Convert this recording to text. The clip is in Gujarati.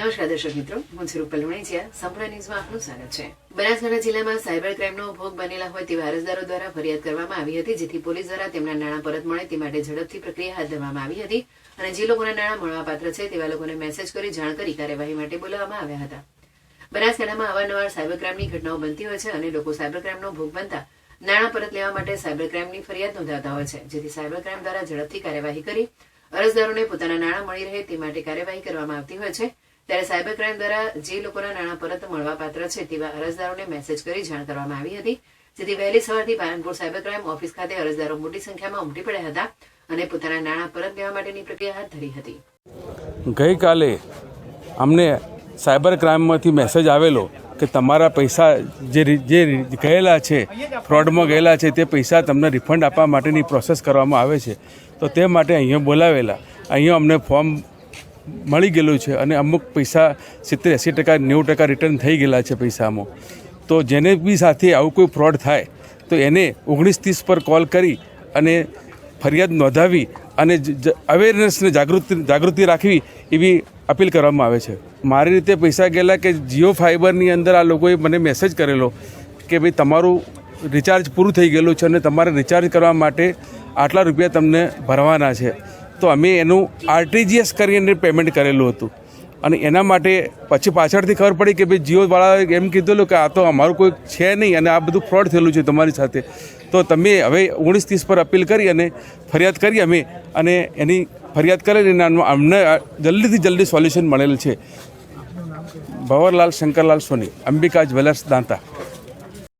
નમસ્કાર દર્શક મિત્રો, હું છું રૂપલ સંપૂર્ણ ન્યૂઝમાં આપનું સ્વાગત છે. બનાસકાંઠા જિલ્લામાં સાયબર ક્રાઇમનો ભોગ બનેલા હોય તેવા અરજદારો દ્વારા ફરિયાદ કરવામાં આવી હતી, જેથી પોલીસ દ્વારા તેમના નાણાં પરત મળે તે માટે ઝડપથી પ્રક્રિયા હાથ ધરવામાં આવી હતી અને જે લોકોના નાણાં મળવાપાત્ર છે તેવા લોકોને મેસેજ કરી જાણ કરી કાર્યવાહી માટે બોલાવવામાં આવ્યા હતા. બનાસકાંઠામાં અવારનવાર સાયબર ક્રાઇમની ઘટનાઓ બનતી હોય છે અને લોકો સાયબર ક્રાઇમનો ભોગ બનતા નાણાં પરત લેવા માટે સાયબર ક્રાઇમની ફરિયાદ નોંધાવતા હોય છે, જેથી સાયબર ક્રાઇમ દ્વારા ઝડપથી કાર્યવાહી કરી અરજદારોને પોતાના નાણાં મળી રહે તે માટે કાર્યવાહી કરવામાં આવતી હોય છે. ત્યારે સાયબર ક્રાઇમ દ્વારા જે લોકોના નાણાં પરત મળવાપાત્ર છે તેવા અરજદારોને મેસેજ કરી જાણ કરવામાં આવી હતી. જેથી વહેલી સવારથી પાલનપુર સાયબર ક્રાઇમ ઓફિસ ખાતે અરજદારો મોટી સંખ્યામાં ઉમટી પડ્યા હતા અને પોતાના નાણાં પરત લેવા માટેની પ્રક્રિયા હાથ ધરી હતી. ગઈકાલે અમને સાયબર ક્રાઇમમાંથી મેસેજ આવેલો કે તમારા પૈસા જે જે ગયેલા છે, ફ્રોડમાં ગયેલા છે, તે પૈસા તમને રિફંડ આપવા માટેની પ્રોસેસ કરવામાં આવે છે. તો તે માટે અહીંયા બોલાવેલા. અહીંયા અમને ફોર્મ મળી ગયેલું છે અને અમુક પૈસા સિત્તેર એંસી ટકા, નેવું ટકા રિટર્ન થઈ ગયેલા છે પૈસામાં. તો જેને બી સાથે આવું કોઈ ફ્રોડ થાય, તો એને ઓગણીસ ત્રીસ પર કોલ કરી અને ફરિયાદ નોંધાવી અને અવેરનેસને જાગૃતિ જાગૃતિ રાખવી એવી અપીલ કરવામાં આવે છે. મારી રીતે પૈસા ગયેલા કે જીઓ ફાઇબરની અંદર આ લોકોએ મને મેસેજ કરેલો કે ભાઈ તમારું રિચાર્જ પૂરું થઈ ગયેલું છે અને તમારે રિચાર્જ કરવા માટે આટલા રૂપિયા તમને ભરવાના છે. તો અમે એનું આરટીજીએસ કરીને પેમેન્ટ કરેલું હતું. અને એના માટે પછી પાછળથી ખબર પડી કે ભાઈ જીઓવાળાએ એમ કીધેલું કે આ તો અમારું કોઈ છે નહીં અને આ બધું ફ્રોડ થયેલું છે તમારી સાથે. તો તમે હવે ઓગણીસ ત્રીસ પર અપીલ કરી અને ફરિયાદ કરી અમે અને એની ફરિયાદ કરીને અમને જલ્દીથી જલ્દી સોલ્યુશન મળેલ છે. ભવરલાલ, શંકરલાલ સોની, અંબિકા જ્વેલર્સ દાંતા.